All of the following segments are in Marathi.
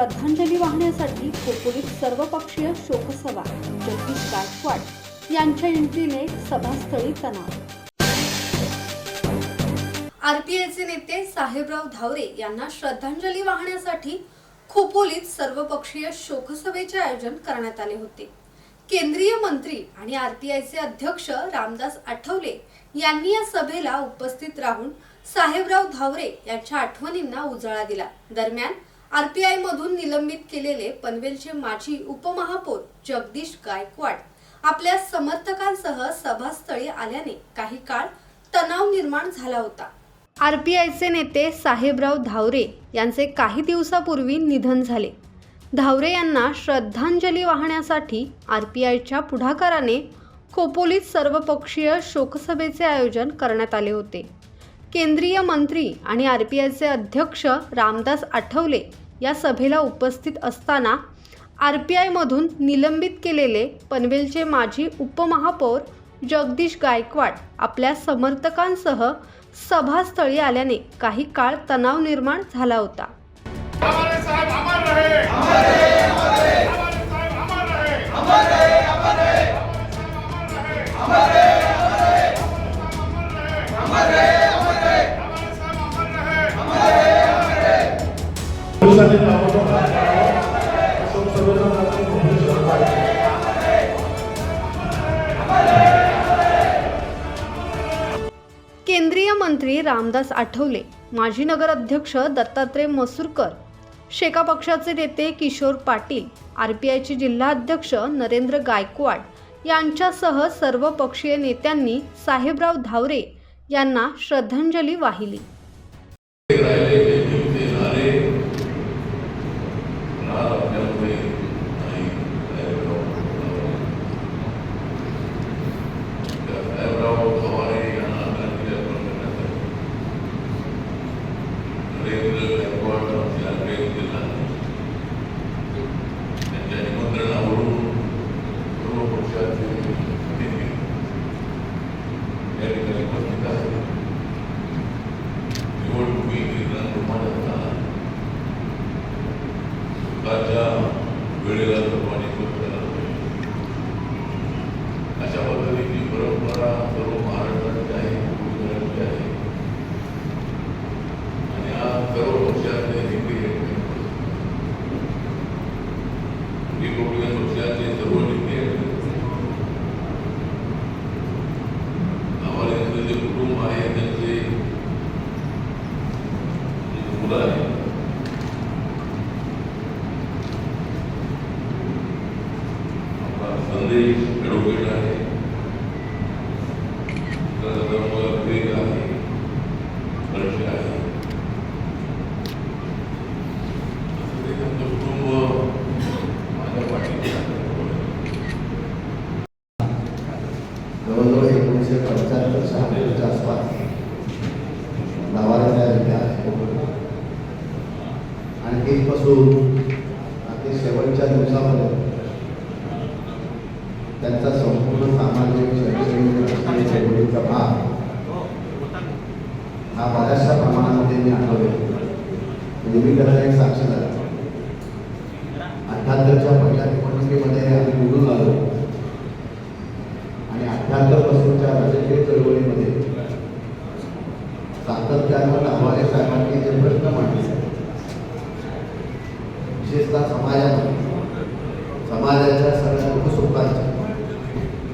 श्रद्धांजली वाहण्यासाठी खोपोलीत सर्वपक्षीय शोकसभा. जगदीश गायकवाड यांच्या एंट्रीने सभास्थळी तणाव. आरपीआयचे नेते साहेबराव धावरे यांना श्रद्धांजली वाहण्यासाठी खोपोलीत सर्वपक्षीय शोकसभेचे आयोजन करण्यात आले होते. केंद्रीय मंत्री आणि आरपीआयचे अध्यक्ष रामदास आठवले यांनी या सभेला उपस्थित राहून साहेबराव धावरे यांच्या आठवणींना उजाळा दिला. दरम्यान आरपीआय मधून निलंबित केलेले पनवेलचे माजी उपमहापौर जगदीश गायकवाड आपल्या समर्थकांसह सभास्थळी आल्याने काही काळ तणाव निर्माण झाला होता. आरपीआयचे नेते साहेबराव धावरे यांचे काही दिवसापूर्वी निधन झाले. धावरे यांना श्रद्धांजली वाहण्यासाठी आरपीआयच्या पुढाकाराने खोपोलीत सर्वपक्षीय शोकसभेचे आयोजन करण्यात आले होते. केंद्रीय मंत्री आणि आर पी आयचे अध्यक्ष रामदास आठवले या सभेला उपस्थित असताना आर पी आयमधून निलंबित केलेले पनवेलचे माजी उपमहापौर जगदीश गायकवाड आपल्या समर्थकांसह सभास्थळी आल्याने काही काळ तणाव निर्माण झाला होता. हमारे केंद्रीय मंत्री रामदास आठवले माजी नगराध्यक्ष दत्तात्रय मसूरकर शेका पक्षाचे नेते किशोर पाटील आरपीआयचे जिल्हाध्यक्ष नरेंद्र गायकवाड यांच्यासह सर्व पक्षीय नेत्यांनी साहेबराव धावरे यांना श्रद्धांजली वाहिली. 맞아. 원래 가서 보니까 जवळजवळ एकोणीसशे पंच्याहत्तर शहात्तरच्या आसपास. लावाऱ्या त्या आणि तेथपासून अगदी शेवटच्या दिवसामध्ये त्यांचा संपूर्ण सामाजिक शैक्षणिक भाग हा बऱ्याचशा प्रमाणामध्ये मी आठवले नेहमी त्याला एक साक्ष झाला अठ्याहत्तरच्या पहिल्या निवडणुकीमध्ये आम्ही निवडून आलो आणि अठ्याहत्तर राजकीय चळवळीमध्ये. सातत्यानं लावारे साहेबांनी जे प्रश्न मांडले विशेषतः समाजामध्ये समाजाच्या सगळ्या लोकसुखांच्या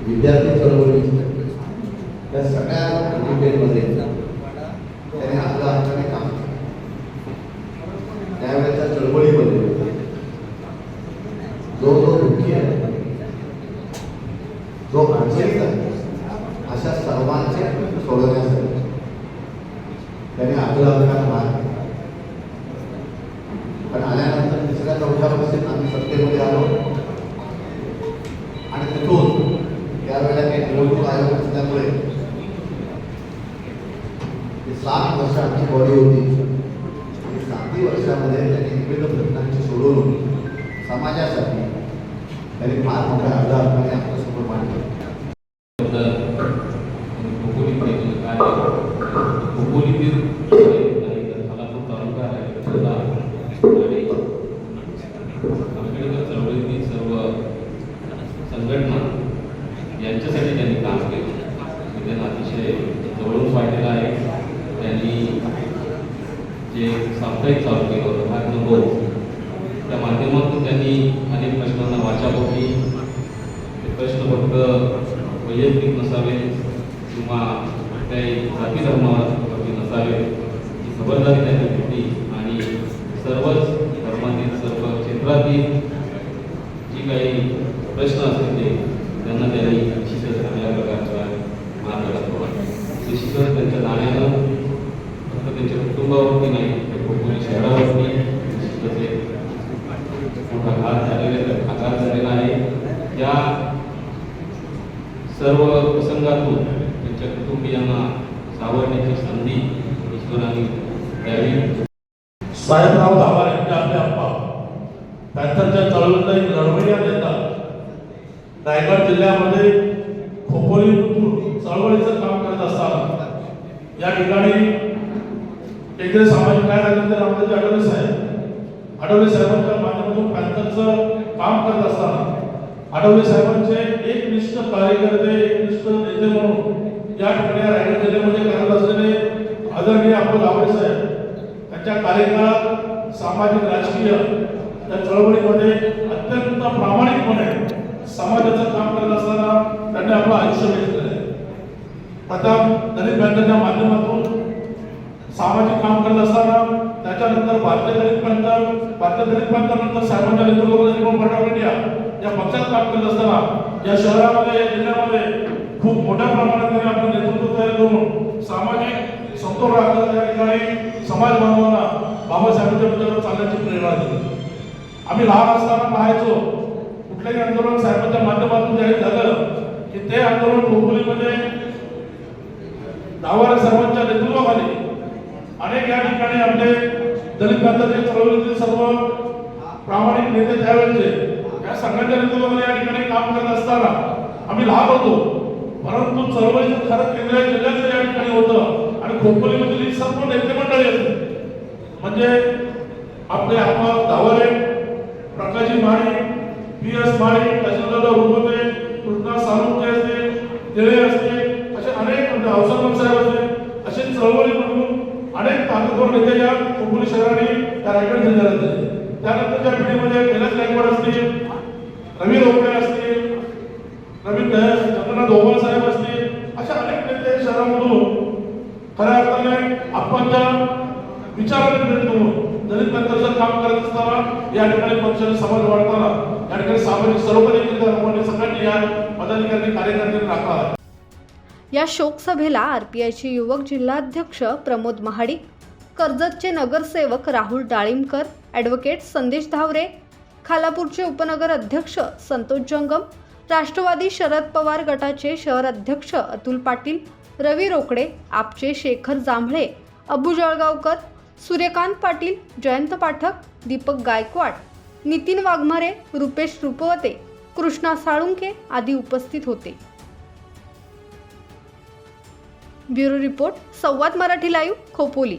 विद्यार्थी चळवळी करून समाजासाठी त्यांनी फार मोठ्या आधारपणे आपल्यासमोर मांडलं संघटना यांच्यासाठी त्यांनी काम केलं. त्यांना अतिशय जवळून पाहिलेलं आहे. त्यांनी जे साप्ताहिक चालू केलं होतं हा अनुभव त्यांनी अनेक प्रश्नांना होती ते प्रश्न फक्त वैयक्तिक नसावे किंवा कुठल्याही जाती धर्मावरती नसावे. ही खबरदारी त्यांनी घेतली आणि सर्वच धर्मातील सर्व क्षेत्रातील जी काही प्रश्न असतील ते त्यांना त्यांनी निश्चितच चांगल्या प्रकारच्या मार्गदर्शन निश्चितच त्यांच्या जाण्यानं फक्त त्यांच्या कुटुंबावरती नाही तर खोपोली शहरावरती निश्चितच एक मोठा झालेले झालेला आघात झालेला आहे. या सर्व प्रसंगातून त्यांच्या कुटुंबियांना सावरण्याची संधी ईश्वराने द्यावी. साहेबराव दाभार यांचे आपले अप्पा त्यांच्या चळवळीला एक लढवय्या देतात रायगड जिल्ह्यामध्ये खोपोलीतून चळवळीचं काम करत असताना या ठिकाणी केंद्रीय सामाजिक न्याय राज्यमंत्री रामदासजी साहेब आठवले साहेबांच्या माध्यमातून पॅन्थरचं काम करत असताना आठवले साहेबांचे एकनिष्ठ कार्यकर्ते एकनिष्ठ नेते म्हणून या ठिकाणी रायगड जिल्ह्यामध्ये करत असलेले आदरणीय आपण आवडे साहेब त्यांच्या कार्यकाळात सामाजिक राजकीय त्या चळवळीमध्ये अत्यंत प्रामाणिकपणे समाजाचं काम करत असताना त्यांनी आपलं आयुष्य वेचलेलं आहे. प्रथम दलित बँकेच्या माध्यमातून सामाजिक काम करत असताना त्याच्यानंतर भारतीय दलित पंथ भारतीय दलित पंथानंतर साहेबांच्या नेतृत्वामध्ये रिपब्लिक ऑफ इंडिया या पक्षात काम करत असताना या शहरामध्ये या जिल्ह्यामध्ये खूप मोठ्या प्रमाणात त्यांनी आपलं नेतृत्व तयार करून सामाजिक समतोल राखत त्या ठिकाणी समाज बांधवांना बाबासाहेबांच्या विचारावर चालण्याची प्रेरणा दिली. आम्ही लहान असताना पाहायचो कुठलंही आंदोलन साहेबांच्या माध्यमातून जाहीर झालं की ते आंदोलन डोंबिवलीमध्ये दावारे साहेबांच्या नेतृत्वाखाली अनेक या ठिकाणी आपले दलित प्रांताचे चळवळीतील सर्व प्रामाणिक नेते त्यावेळेचे या संघाच्या नेतृत्वाखाली या ठिकाणी काम करत असताना आम्ही लहान होतो. परंतु चळवळीचं खरं केंद्र जिल्ह्याचं या ठिकाणी होतं आणि खोपोलीमधली सर्व नेते मंडळी असते म्हणजे आपले आपण दावारे प्रकाशजी माळी पी एस माळी तहसीलदार रुपते कृष्णा सालुंके असते तिळे असते असे अनेक म्हणजे अवसरमन साहेब असते. असे चळवळी दोन नेत्याच्या ताकदवर शहराने त्या रायगड जिल्ह्याला दिले त्यानंतरच्या पिढीमध्ये कैलास गायकवाड असतील रवी रोकडे असतील नवीन जगन्नाथ ओवाळ साहेब असतील अशा अनेक नेते शहरामधून खऱ्या अर्थाने आपणच्या विचाराने प्रेरित होऊन दलित पंथाचं काम करत असताना या ठिकाणी पक्षाने समाज वाढताना या ठिकाणी सामाजिक सर्वपरिचित लोकांनी सगळ्यांनी या पदाधिकाऱ्यांनी कार्यकर्त्यांनी राखला. या शोकसभेला आरपीआयचे युवक जिल्हाध्यक्ष प्रमोद महाडिक कर्जतचे नगरसेवक राहुल डाळिंबकर ॲडव्होकेट संदेश धावरे खालापूरचे उपनगर अध्यक्ष संतोष जंगम राष्ट्रवादी शरद पवार गटाचे शहर अध्यक्ष अतुल पाटील रवी रोकडे आपचे शेखर जांभळे अबू जळगावकर सूर्यकांत पाटील जयंत पाठक दीपक गायकवाड नितीन वाघमारे रुपेश रुपवते कृष्णा साळुंके आदी उपस्थित होते. Bureau report Samvad Marathi live Khopoli.